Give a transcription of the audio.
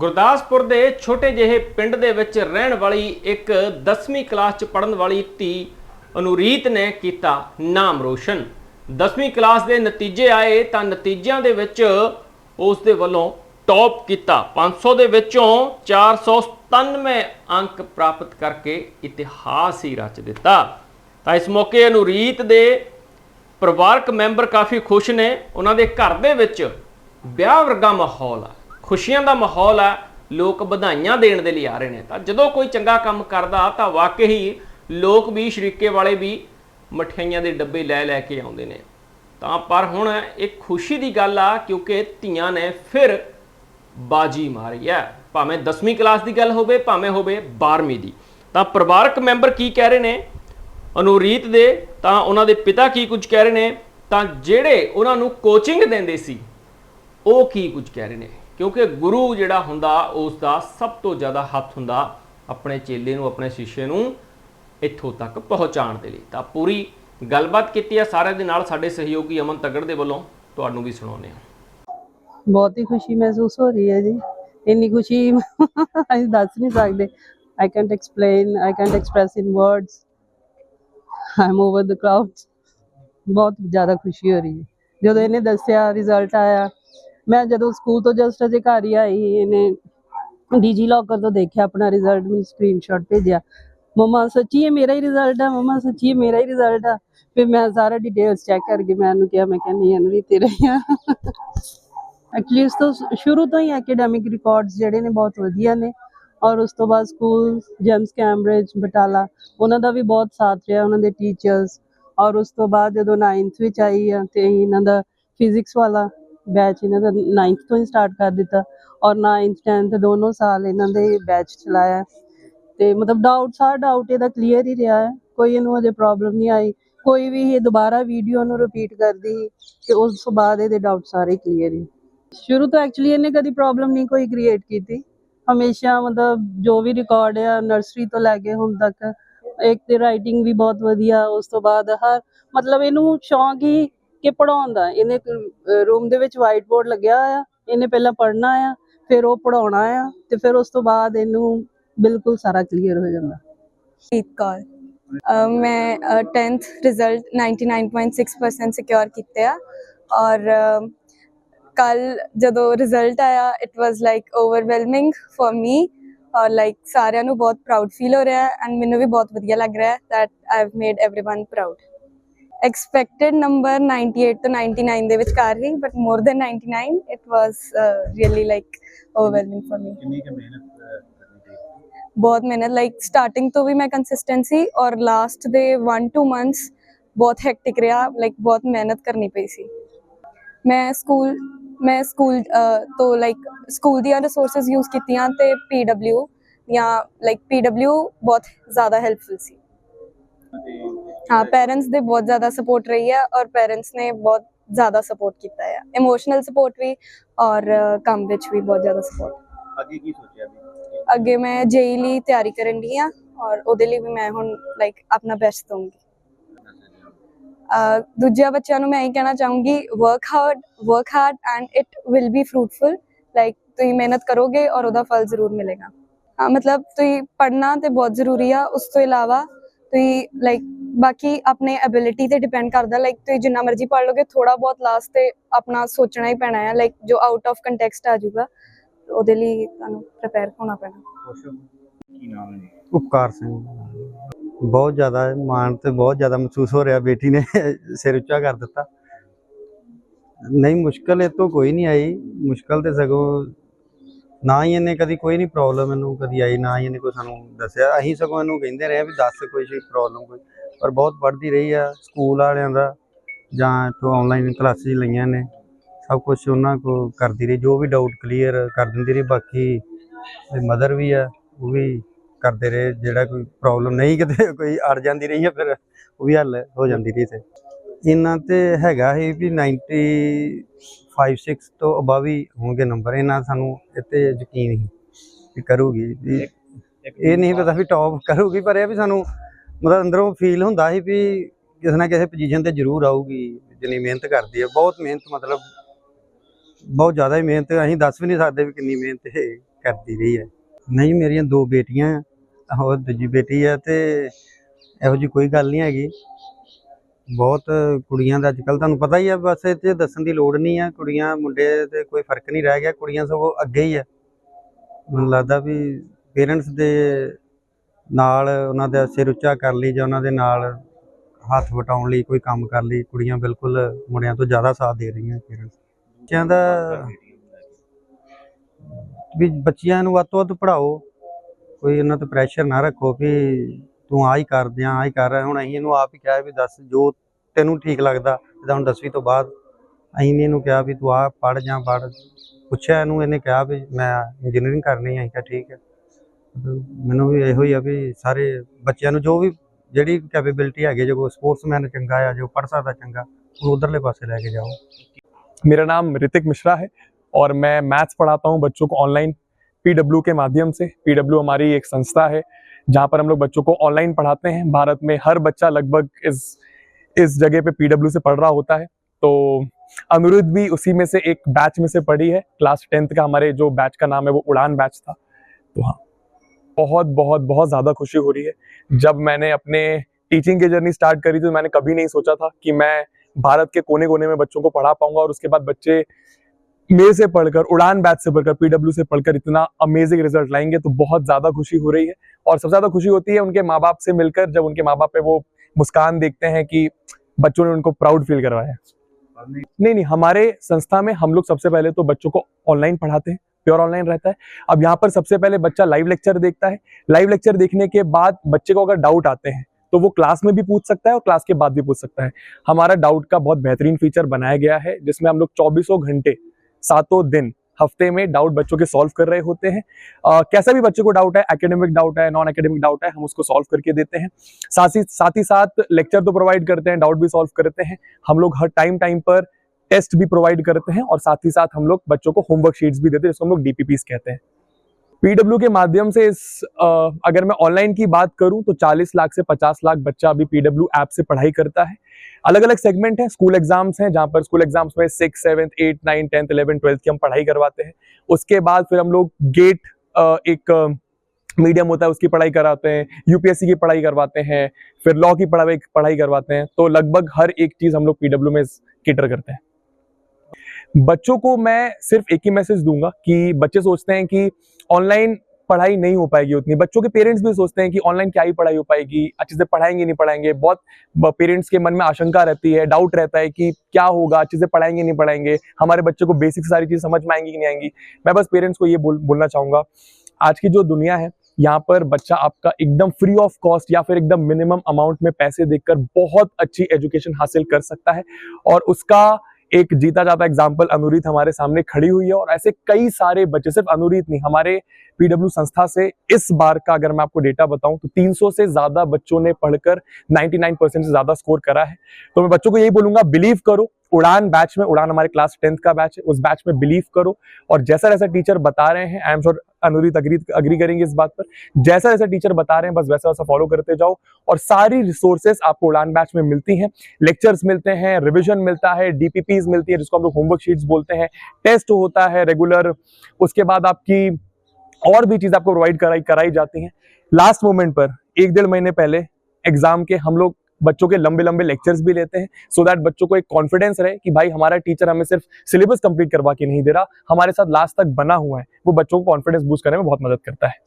ਗੁਰਦਾਸਪੁਰ ਦੇ ਛੋਟੇ ਜਿਹੇ ਪਿੰਡ ਦੇ ਵਿੱਚ ਰਹਿਣ ਵਾਲੀ ਇੱਕ 10ਵੀਂ ਕਲਾਸ ਚ ਪੜਨ ਵਾਲੀ ਧੀ ਅਨੁਰੀਤ ਨੇ ਕੀਤਾ ਨਾਮ ਰੋਸ਼ਨ। 10ਵੀਂ ਕਲਾਸ ਦੇ ਨਤੀਜੇ ਆਏ ਤਾਂ ਨਤੀਜਿਆਂ ਦੇ ਵਿੱਚ ਉਸ ਦੇ ਵੱਲੋਂ ਟੌਪ ਕੀਤਾ। 500 ਦੇ ਵਿੱਚੋਂ 497 ਅੰਕ ਪ੍ਰਾਪਤ ਕਰਕੇ ਇਤਿਹਾਸ ਹੀ ਰਚ ਦਿੱਤਾ। ਤਾਂ ਇਸ ਮੌਕੇ ਅਨੂਰੀਤ ਦੇ ਪਰਿਵਾਰਕ ਮੈਂਬਰ ਕਾਫੀ ਖੁਸ਼ ਨੇ। ਉਹਨਾਂ ਦੇ ਘਰ ਦੇ ਵਿੱਚ ਵਿਆਹ ਵਰਗਾ ਮਾਹੌਲ ਆ। ਖੁਸ਼ੀਆਂ ਦਾ ਮਾਹੌਲ ਆ, ਲੋਕ ਵਧਾਈਆਂ ਦੇਣ ਦੇ ਲਈ ਆ ਰਹੇ ਨੇ। ਤਾਂ ਜਦੋਂ ਕੋਈ ਚੰਗਾ ਕੰਮ ਕਰਦਾ, ਤਾਂ ਵਾਕਈ ਲੋਕ ਵੀ ਸ਼ਰੀਕੇ ਵਾਲੇ ਵੀ ਮਠਿਆਈਆਂ ਦੇ ਡੱਬੇ ਲੈ ਲੈ ਕੇ ਆਉਂਦੇ ਨੇ। ਤਾਂ ਪਰ ਹੁਣ ਇਹ ਖੁਸ਼ੀ ਦੀ ਗੱਲ ਆ, ਕਿਉਂਕਿ ਧੀਆਂ ਨੇ ਫਿਰ ਬਾਜੀ ਮਾਰੀ ਹੈ ਭਾਵੇਂ 10ਵੀਂ ਕਲਾਸ ਦੀ ਗੱਲ ਹੋਵੇ, ਭਾਵੇਂ ਹੋਵੇ 12ਵੀਂ ਦੀ। ਤਾਂ ਪਰਿਵਾਰਕ ਮੈਂਬਰ ਕੀ ਕਹਿ ਰਹੇ ਨੇ? ਅਨੁਰੀਤ ਦੇ, ਤਾਂ ਉਹਨਾਂ ਦੇ ਪਿਤਾ ਕੀ ਕੁਝ ਕਹਿ ਰਹੇ ਨੇ? ਤਾਂ ਜਿਹੜੇ ਉਹਨਾਂ ਨੂੰ ਕੋਚਿੰਗ ਦਿੰਦੇ ਸੀ, ਉਹ ਕੀ ਕੁਝ ਕਹਿ ਰਹੇ ਨੇ? ਕਿਉਂਕਿ ਗੁਰੂ ਜਿਹੜਾ ਹੁੰਦਾ ਉਸ ਦਾ ਸਭ ਤੋਂ ਜ਼ਿਆਦਾ ਹੱਥ ਹੁੰਦਾ ਆਪਣੇ ਚੇਲੇ ਨੂੰ, ਆਪਣੇ ਸਿੱਸ਼ੇ ਨੂੰ ਇੱਥੋਂ ਤੱਕ ਪਹੁੰਚਾਉਣ ਦੇ ਲਈ। ਤਾਂ ਪੂਰੀ ਗੱਲਬਾਤ ਕੀਤੀ ਹੈ ਸਾਰਿਆਂ ਦੇ ਨਾਲ, ਸਾਡੇ ਸਹਿਯੋਗੀ ਅਮਨ ਤਗੜ ਦੇ ਵੱਲੋਂ। ਤੁਹਾਨੂੰ ਵੀ ਸੁਣਾਉਂਦੇ ਹਾਂ। ਬਹੁਤ ਹੀ ਖੁਸ਼ੀ ਮਹਿਸੂਸ ਹੋ ਰਹੀ ਹੈ ਜੀ। ਇੰਨੀ ਖੁਸ਼ੀ ਅਸੀਂ ਦੱਸ ਨਹੀਂ ਸਕਦੇ। I can't explain I can't express in words I am over the clouds ਬਹੁਤ ਜ਼ਿਆਦਾ ਖੁਸ਼ੀ ਹੋ ਰਹੀ ਹੈ। ਜਦੋਂ ਇਹਨੇ ਦੱਸਿਆ ਰਿਜ਼ਲਟ ਆਇਆ ਮੈਂ ਜਦੋਂ ਸਕੂਲ ਤੋਂ ਜਸਟ ਅਜੇ ਘਰ ਹੀ ਆਈ ਇਹਨੇ ਡੀਜੀ ਲੋਕਰ ਤੋਂ ਦੇਖਿਆ, ਆਪਣਾ ਰਿਜ਼ਲਟ ਮੈਨੂੰ ਸਕਰੀਨਸ਼ਾਟ ਭੇਜਿਆ। ਮਮਾ ਸੱਚੀ ਇਹ ਮੇਰਾ ਹੀ ਰਿਜ਼ਲਟ ਆ, ਮਮਾ ਸੱਚੀ ਇਹ ਮੇਰਾ ਹੀ ਰਿਜ਼ਲਟ ਆ। ਫਿਰ ਮੈਂ ਸਾਰਾ ਡਿਟੇਲਸ ਚੈੱਕ ਕਰਕੇ ਮੈਂ ਉਹਨੂੰ ਕਿਹਾ, ਮੈਂ ਕਿਹਾ, ਨਹੀਂ ਅਨਵੀ ਤੇਰਾ ਹੀ ਆ। ਐਕਚੁਅਲੀ ਇਸ ਤੋਂ ਸ਼ੁਰੂ ਤੋਂ ਹੀ ਐਕੈਡੈਮਿਕ ਰਿਕਾਰਡਸ ਜਿਹੜੇ ਨੇ ਬਹੁਤ ਵਧੀਆ ਨੇ। ਔਰ ਉਸ ਤੋਂ ਬਾਅਦ ਸਕੂਲ ਜੇਮਸ ਕੈਮਬ੍ਰਿਜ ਬਟਾਲਾ, ਉਹਨਾਂ ਦਾ ਵੀ ਬਹੁਤ ਸਾਥ ਰਿਹਾ, ਉਹਨਾਂ ਦੇ ਟੀਚਰਸ ਔਰ ਉਸ ਤੋਂ ਬਾਅਦ ਜਦੋਂ 9th ਵਿੱਚ ਆਈ ਆ, ਤੇ ਇਹਨਾਂ ਦਾ ਫਿਜ਼ਿਕਸ ਵਾਲਾ ਬੈਚ ਇਹਨਾਂ ਦਾ 9th ਤੋਂ ਹੀ ਸਟਾਰਟ ਕਰ ਦਿੱਤਾ ਔਰ 9th 10th ਦੋਨੋਂ ਸਾਲ ਇਹਨਾਂ ਦੇ ਬੈਚ ਚਲਾਇਆ। ਤੇ ਮਤਲਬ ਡਾਊਟ ਸਾਰਾ ਡਾਊਟ ਇਹਦਾ ਕਲੀਅਰ ਹੀ ਰਿਹਾ ਹੈ। ਕੋਈ ਇਹਨੂੰ ਅਜੇ ਪ੍ਰੋਬਲਮ ਨਹੀਂ ਆਈ। ਕੋਈ ਵੀ ਇਹ ਦੁਬਾਰਾ ਵੀਡੀਓ ਨੂੰ ਰਿਪੀਟ ਕਰਦੀ ਤੇ ਉਸ ਤੋਂ ਬਾਅਦ ਇਹਦੇ ਡਾਊਟ ਸਾਰੇ ਕਲੀਅਰ ਹੀ। ਸ਼ੁਰੂ ਤੋਂ ਐਕਚੁਅਲੀ ਇਹਨੇ ਕਦੀ ਪ੍ਰੋਬਲਮ ਨਹੀਂ ਕੋਈ ਕ੍ਰੀਏਟ ਕੀਤੀ। ਹਮੇਸ਼ਾ ਮਤਲਬ ਜੋ ਵੀ ਰਿਕਾਰਡ ਆ ਨਰਸਰੀ ਤੋਂ ਲੈ ਕੇ ਹੁਣ ਤੱਕ, ਇੱਕ ਤੇ ਰਾਈਟਿੰਗ ਵੀ ਬਹੁਤ ਵਧੀਆ, ਉਸ ਤੋਂ ਬਾਅਦ ਹਰ ਮਤਲਬ ਇਹਨੂੰ ਸ਼ੌਂਕ ਹੀ ਕਿ ਪੜਾਉਣ ਦਾ ਇਹਨੇ ਰੂਮ ਦੇ ਵਿੱਚ ਵਾਈਟ ਬੋਰਡ ਲੱਗਿਆ ਆ, ਇਹਨੇ ਪਹਿਲਾਂ ਪੜਨਾ ਆ, ਫਿਰ ਉਹ ਪੜਾਉਣਾ ਆ ਤੇ ਫਿਰ ਉਸ ਤੋਂ ਬਾਅਦ ਇਹਨੂੰ ਬਿਲਕੁਲ ਸਾਰਾ ਕਲੀਅਰ ਹੋ ਜਾਂਦਾ। ਸ਼ੀਤ ਕੌਰ ਮੈਂ 10th ਰਿਜ਼ਲਟ 99.6% ਸਿਕਿਉਰ ਕੀਤੇ ਆ ਔਰ ਕੱਲ ਜਦੋਂ ਰਿਜ਼ਲਟ ਆਇਆ it was like overwhelming for me ਔਰ ਲਾਈਕ ਸਾਰਿਆਂ ਨੂੰ ਬਹੁਤ ਪ੍ਰਾਊਡ ਫੀਲ ਹੋ ਰਿਹਾ ਐਂਡ ਮੈਨੂੰ ਵੀ ਬਹੁਤ ਵਧੀਆ ਲੱਗ ਰਿਹਾ ਹੈ that I have made everyone proud expected number 98 ਤੋਂ 99 ਦੇ ਵਿਚਕਾਰ ਹੀ but more than 99 it was really like overwhelming for me ਕਿੰਨੀ ਕੁ ਮਿਹਨਤ ਬਹੁਤ ਮਿਹਨਤ ਲਾਈਕ ਸਟਾਰਟਿੰਗ ਤੋਂ ਵੀ ਮੈਂ ਕੰਸਿਸਟੈਂਸੀ ਔਰ ਲਾਸਟ ਦੇ 1 2 ਮੰਥਸ ਬਹੁਤ ਹੈਕਟਿਕ ਰਿਹਾ ਲਾਈਕ ਬਹੁਤ ਮਿਹਨਤ ਕਰਨੀ ਪਈ ਸੀ। ਮੈਂ ਸਕੂਲ ਮੈਂ ਸਕੂਲ ਤੋਂ ਲਾਈਕ ਸਕੂਲ ਦੀਆਂ ਰਿਸੋਰਸਸ ਯੂਜ਼ ਕੀਤੀਆਂ ਤੇ ਪੀਡਬਲਿਊ ਜਾਂ ਲਾਈਕ ਪੀਡਬਲਿਊ ਬਹੁਤ ਜ਼ਿਆਦਾ ਹੈਲਪਫੁਲ ਸੀ। ਹਾਂ ਪੈਰੈਂਟਸ ਦੇ ਬਹੁਤ ਜ਼ਿਆਦਾ ਸਪੋਰਟ ਰਹੀ ਹੈ ਔਰ ਪੈਰੈਂਟਸ ਨੇ ਬਹੁਤ ਜ਼ਿਆਦਾ ਸਪੋਰਟ ਕੀਤਾ ਹੈ। ਇਮੋਸ਼ਨਲ ਸਪੋਰਟ ਵੀ ਔਰ ਕੰਮ ਵਿੱਚ ਵੀ ਬਹੁਤ ਜ਼ਿਆਦਾ ਸਪੋਰਟ ਅੱਗੇ ਕੀ ਸੋਚਿਆ ਵੀ? ਅੱਗੇ ਮੈਂ ਜੇਈ ਲਈ ਤਿਆਰੀ ਕਰਨ ਦੀ ਆ ਔਰ ਉਹਦੇ ਲਈ ਵੀ ਮੈਂ ਹੁਣ ਲਾਈਕ ਆਪਣਾ ਬੈਸਟ ਅਹ ਦੂਜਿਆਂ ਬੱਚਿਆਂ ਨੂੰ ਮੈਂ ਇਹ ਕਹਿਣਾ ਚਾਹੂੰਗੀ work hard work hard and it will be fruitful like ਤੁਸੀਂ ਮਿਹਨਤ ਕਰੋਗੇ ਔਰ ਉਹਦਾ ਫਲ ਜ਼ਰੂਰ ਮਿਲੇਗਾ। ਮਤਲਬ ਤੁਸੀਂ ਪੜ੍ਹਨਾ ਤੇ ਬਹੁਤ ਜ਼ਰੂਰੀ ਆ ਉਸ ਤੋਂ ਇਲਾਵਾ ਤੁਸੀਂ ਲਾਈਕ ਬਾਕੀ ਆਪਣੇ ਐਬਿਲਿਟੀ ਤੇ ਡਿਪੈਂਡ ਕਰਦਾ ਲਾਈਕ ਤੁਸੀਂ ਜਿੰਨਾ ਮਰਜ਼ੀ ਪੜ੍ਹ ਲੋਗੇ ਥੋੜਾ ਬਹੁਤ ਲਾਸਟ ਤੇ ਆਪਣਾ ਸੋਚਣਾ ਹੀ ਪੈਣਾ ਹੈ ਲਾਈਕ ਜੋ ਆਊਟ ਆਫ ਕੰਟੈਕਸਟ ਆ ਜਾਊਗਾ ਉਹਦੇ ਲਈ ਤੁਹਾਨੂੰ ਪ੍ਰਿਪੇਅਰ ਹੋਣਾ ਪੈਣਾ। ਕੀ ਨਾਮ ਹੈ ਜੀ? ਉਪਕਾਰ ਸਿੰਘ। ਬਹੁਤ ਜ਼ਿਆਦਾ ਮਾਣ ਤੇ ਬਹੁਤ ਜ਼ਿਆਦਾ ਮਹਿਸੂਸ ਹੋ ਰਿਹਾ ਬੇਟੀ ਨੇ ਸਿਰ ਉੱਚਾ ਕਰ ਦਿੱਤਾ। ਨਹੀਂ ਮੁਸ਼ਕਲ ਇਹ ਤੋਂ ਕੋਈ ਨਹੀਂ ਆਈ। ਮੁਸ਼ਕਲ ਤੇ ਸਗੋਂ ਨਾ ਹੀ ਇਹਨੇ ਕਦੀ ਕੋਈ ਨਹੀਂ ਪ੍ਰੋਬਲਮ ਇਹਨੂੰ ਕਦੀ ਆਈ, ਨਾ ਹੀ ਇਹਨੇ ਕੋਈ ਸਾਨੂੰ ਦੱਸਿਆ। ਅਸੀਂ ਸਗੋਂ ਇਹਨੂੰ ਕਹਿੰਦੇ ਰਹੇ ਵੀ ਦੱਸ ਕੋਈ ਪ੍ਰੋਬਲਮ ਕੋਈ। ਪਰ ਬਹੁਤ ਪੜ੍ਹਦੀ ਰਹੀ ਆ ਸਕੂਲ ਵਾਲਿਆਂ ਦਾ ਜਾਂ ਇੱਥੋਂ ਆਨਲਾਈਨ ਕਲਾਸਿਸ ਲਈਆਂ ਨੇ। ਸਭ ਕੁਝ ਉਹਨਾਂ ਕੋ ਕਰਦੀ ਰਹੀ, ਜੋ ਵੀ ਡਾਊਟ ਕਲੀਅਰ ਕਰ ਦਿੰਦੀ ਰਹੀ। ਬਾਕੀ ਮਦਰ ਵੀ ਆ, ਉਹ ਵੀ ਕਰਦੇ ਰਹੇ। ਜਿਹੜਾ ਕੋਈ ਪ੍ਰੋਬਲਮ ਨਹੀਂ ਕਿਤੇ ਕੋਈ ਅੜ ਜਾਂਦੀ ਰਹੀ ਹੈ ਫਿਰ ਉਹ ਵੀ ਹੱਲ ਹੋ ਜਾਂਦੀ ਰਹੀ ਤੇ ਇਹਨਾਂ ਤੇ ਹੈਗਾ ਸੀ ਵੀ 95 6 ਤੋਂ ਅਬਵ ਹੀ ਹੋਣਗੇ ਨੰਬਰ ਇਹਨਾਂ ਸਾਨੂੰ ਇੱਥੇ ਯਕੀਨ ਸੀ ਕਿ ਕਰੂਗੀ ਵੀ ਇਹ ਨਹੀਂ ਪਤਾ ਵੀ ਟੌਪ ਕਰੂਗੀ ਪਰ ਇਹ ਵੀ ਸਾਨੂੰ ਮਤਲਬ ਅੰਦਰੋਂ ਫੀਲ ਹੁੰਦਾ ਸੀ ਵੀ ਕਿਸੇ ਨਾ ਕਿਸੇ ਪੋਜੀਸ਼ਨ ਤੇ ਜ਼ਰੂਰ ਆਊਗੀ ਜਿੰਨੀ ਮਿਹਨਤ ਕਰਦੀ ਹੈ ਬਹੁਤ ਮਿਹਨਤ ਮਤਲਬ ਬਹੁਤ ਜ਼ਿਆਦਾ ਹੀ ਮਿਹਨਤ ਅਸੀਂ ਦੱਸ ਵੀ ਨਹੀਂ ਸਕਦੇ ਵੀ ਕਿੰਨੀ ਮਿਹਨਤ ਇਹ ਕਰਦੀ ਰਹੀ ਹੈ। ਨਹੀਂ ਮੇਰੀਆਂ ਦੋ ਬੇਟੀਆਂ ਆ ਹੋਰ ਦੂਜੀ ਬੇਟੀ ਆ ਤੇ ਇਹੋ ਜੀ ਕੋਈ ਗੱਲ ਨਹੀਂ ਹੈਗੀ। ਬਹੁਤ ਕੁੜੀਆਂ ਦਾ ਅੱਜਕੱਲ ਤੁਹਾਨੂੰ ਪਤਾ ਹੀ ਆ, ਬਸ ਇਹ 'ਚ ਦੱਸਣ ਦੀ ਲੋੜ ਨਹੀਂ ਆ, ਕੁੜੀਆਂ, ਮੁੰਡੇ ਤੇ ਕੋਈ ਫ਼ਰਕ ਨਹੀਂ ਰਹਿ ਗਿਆ, ਕੁੜੀਆਂ ਸਗੋਂ ਅੱਗੇ ਹੀ ਆ। ਮੈਨੂੰ ਲੱਗਦਾ ਵੀ ਪੇਰੈਂਟਸ ਦੇ ਨਾਲ ਉਹਨਾਂ ਦਾ ਸਿਰ ਉੱਚਾ ਕਰ ਲਈ ਜਾਂ ਉਹਨਾਂ ਦੇ ਨਾਲ ਹੱਥ ਵਟਾਉਣ ਲਈ ਕੋਈ ਕੰਮ ਕਰ ਲਈ, ਕੁੜੀਆਂ ਬਿਲਕੁਲ ਮੁੰਡਿਆਂ ਤੋਂ ਜ਼ਿਆਦਾ ਸਾਥ ਦੇ ਰਹੀਆਂ ਪੇਰੈਂਟਸ। ਬੱਚਿਆਂ ਦਾ ਵੀ ਬੱਚਿਆਂ ਨੂੰ ਵੱਧ ਤੋਂ ਵੱਧ ਪੜ੍ਹਾਓ, ਕੋਈ ਉਹਨਾਂ ਤੇ ਪ੍ਰੈਸ਼ਰ ਨਾ ਰੱਖੋ ਵੀ ਤੂੰ ਆਹ ਹੀ ਕਰ ਦਿਆਂ ਆਹ ਹੀ ਕਰ ਰਿਹਾ ਹੁਣ ਅਸੀਂ ਇਹਨੂੰ ਆਪ ਹੀ ਕਿਹਾ ਵੀ ਦੱਸ ਜੋ ਤੈਨੂੰ ਠੀਕ ਲੱਗਦਾ ਜਿੱਦਾਂ ਹੁਣ 10ਵੀਂ ਤੋਂ ਬਾਅਦ ਅਸੀਂ ਨੇ ਇਹਨੂੰ ਕਿਹਾ ਵੀ ਤੂੰ ਆਹ ਪੜ੍ਹ ਜਾਂ ਪੜ੍ਹ ਪੁੱਛਿਆ ਇਹਨੂੰ ਇਹਨੇ ਕਿਹਾ ਵੀ ਮੈਂ ਇੰਜੀਨੀਅਰਿੰਗ ਕਰਨੀ ਹੈ ਅਸੀਂ ਕਿਹਾ ਠੀਕ ਹੈ ਮਤਲਬ ਮੈਨੂੰ ਵੀ ਇਹੋ ਹੀ ਆ ਵੀ ਸਾਰੇ ਬੱਚਿਆਂ ਨੂੰ ਜੋ ਵੀ ਜਿਹੜੀ ਕੈਪੇਬਿਲਿਟੀ ਹੈਗੀ ਜੋ ਸਪੋਰਟਸਮੈਨ ਚੰਗਾ ਆ ਜੋ ਪੜ੍ਹ ਸਕਦਾ ਚੰਗਾ ਉਹਨੂੰ ਉਧਰਲੇ ਪਾਸੇ ਲੈ ਕੇ ਜਾਓ मेरा नाम ऋतिक मिश्रा है और मैं मैथ्स पढ़ाता हूँ बच्चों को ऑनलाइन पीडब्ल्यू के माध्यम से पीडब्ल्यू हमारी एक संस्था है जहाँ पर हम लोग बच्चों को ऑनलाइन पढ़ाते हैं। भारत में हर बच्चा लगभग इस इस जगह पे पीडब्ल्यू से पढ़ रहा होता है। तो अनुरुद्ध भी उसी में से एक बैच में से पढ़ी है। क्लास टेंथ का हमारे जो बैच का नाम है वो उड़ान बैच था। तो हाँ बहुत बहुत बहुत ज़्यादा खुशी हो रही है। जब मैंने अपने टीचिंग की जर्नी स्टार्ट करी तो मैंने कभी नहीं सोचा था कि मैं भारत के कोने कोने में बच्चों को पढ़ा पाऊँगा और उसके बाद बच्चे मेरे से पढ़कर, उड़ान बैच से पढ़कर, पीडब्ल्यू से पढ़कर इतना अमेजिंग रिज़ल्ट लाएँगे तो बहुत ज़्यादा खुशी हो रही है। और सबसे ज़्यादा खुशी होती है उनके माँ बाप से मिलकर जब उनके माँ बाप पे वो मुस्कान देखते हैं कि बच्चों ने उनको प्राउड फील करवाया। नहीं नहीं, हमारे संस्था में हम लोग सबसे पहले तो बच्चों को ऑनलाइन पढ़ाते हैं प्योर ऑनलाइन रहता है। अब यहाँ पर सबसे पहले बच्चा लाइव लेक्चर देखता है। लाइव लेक्चर देखने के बाद बच्चे को अगर डाउट आते हैं तो वो क्लास में भी पूछ सकता है और क्लास के बाद भी पूछ सकता है। हमारा डाउट का बहुत बेहतरीन फीचर बनाया गया है, जिसमें हम लोग चौबीसों घंटे सातों दिन हफ़्ते में डाउट बच्चों के सॉल्व कर रहे होते हैं। आ, कैसा भी बच्चों को डाउट है एकेडमिक डाउट है नॉन एकेडमिक डाउट है हम उसको सॉल्व करके देते हैं। साथ ही साथ ही साथ लेक्चर तो प्रोवाइड करते हैं डाउट भी सॉल्व करते हैं। हम लोग हर टाइम टाइम पर टेस्ट भी प्रोवाइड करते हैं और साथ ही साथ हम लोग बच्चों को होमवर्क शीट्स भी देते हैं जिसको हम लोग डीपीपीस कहते हैं। पीडब्ल्यू के माध्यम से इस अ, अगर मैं ऑनलाइन की बात करूँ तो 40 लाख से 50 लाख बच्चा अभी पीडब्ल्यू ऐप से पढ़ाई करता है। अलग अलग सेगमेंट है स्कूल एग्ज़ाम्स हैं जहाँ पर स्कूल एग्ज़ाम्स में six seventh eight nine tenth eleven twelfth की हम पढ़ाई करवाते हैं। उसके बाद फिर हम लोग गेट आ, एक मीडियम होता है उसकी पढ़ाई कराते हैं यूपीएससी की पढ़ाई करवाते हैं फिर लॉ की पढ़ाई पढ़ाई करवाते हैं तो लगभग हर एक चीज़ हम लोग पीडब्ल्यू में केटर करते हैं। बच्चों को मैं सिर्फ़ एक ही मैसेज दूँगा कि बच्चे सोचते हैं कि ऑनलाइन पढ़ाई नहीं हो पाएगी उतनी। बच्चों के पेरेंट्स भी सोचते हैं कि ऑनलाइन क्या ही पढ़ाई हो पाएगी अच्छे से पढ़ाएँगे नहीं पढ़ाएँगे। बहुत पेरेंट्स के मन में आशंका रहती है डाउट रहता है कि क्या होगा अच्छे से पढ़ाएँगे नहीं पढ़ाएँगे। हमारे बच्चे को बेसिक सारी चीज़ समझ में आएँगी कि नहीं आएँगी। मैं बस पेरेंट्स को ये बोल, बोलना चाहूँगा आज की जो दुनिया है यहाँ पर बच्चा आपका एकदम फ्री ऑफ़ कॉस्ट या फिर एकदम मिनिमम अमाउंट में पैसे देकर बहुत अच्छी एजुकेशन हासिल कर सकता है और उसका एक जीता जाता एग्ज़ाम्पल अनुरीत हमारे सामने खड़ी हुई है और ऐसे कई सारे बच्चे, सिर्फ़ अनुरीत नहीं, हमारे पीडब्ल्यू संस्था से इस बार का अगर मैं आपको डेटा बताऊँ तो 300 से ज़्यादा बच्चों ने पढ़कर 99 परसेंट से ज़्यादा स्कोर करा है। तो मैं बच्चों को यही बोलूँगा बिलीव करो। उड़ान बैच में, उड़ान हमारे क्लास टेंथ का बैच है, उस बैच में बिलीव करो। और जैसा जैसा टीचर बता रहे हैं I am sure Anureet agree agree करेंगे इस बात पर। जैसा जैसा टीचर बता रहे हैं, बस वैसा वैसा फॉलो करते जाओ। और सारी रिसोर्सेज आपको उड़ान बैच में मिलती हैं। लेक्चर्स मिलते हैं रिविजन मिलता है डीपीपीज मिलती है, जिसको हम लोग होमवर्क शीट्स बोलते हैं। टेस्ट होता है रेगुलर उसके बाद आपकी और भी चीज़ आपको प्रोवाइड कराई कराई जाती हैं। लास्ट मोमेंट पर, एक डेढ़ महीने पहले एग्ज़ाम के हम लोग बच्चों के लंबे लंबे लेक्चर्स भी लेते हैं सो so दैट बच्चों को एक कॉन्फिडेंस रहे कि भाई हमारा टीचर हमें सिर्फ़ सिलेबस कंप्लीट करवा के नहीं दे रहा, हमारे साथ लास्ट तक बना हुआ है, वो बच्चों को कॉन्फिडेंस बूस्ट करने में बहुत मदद करता है।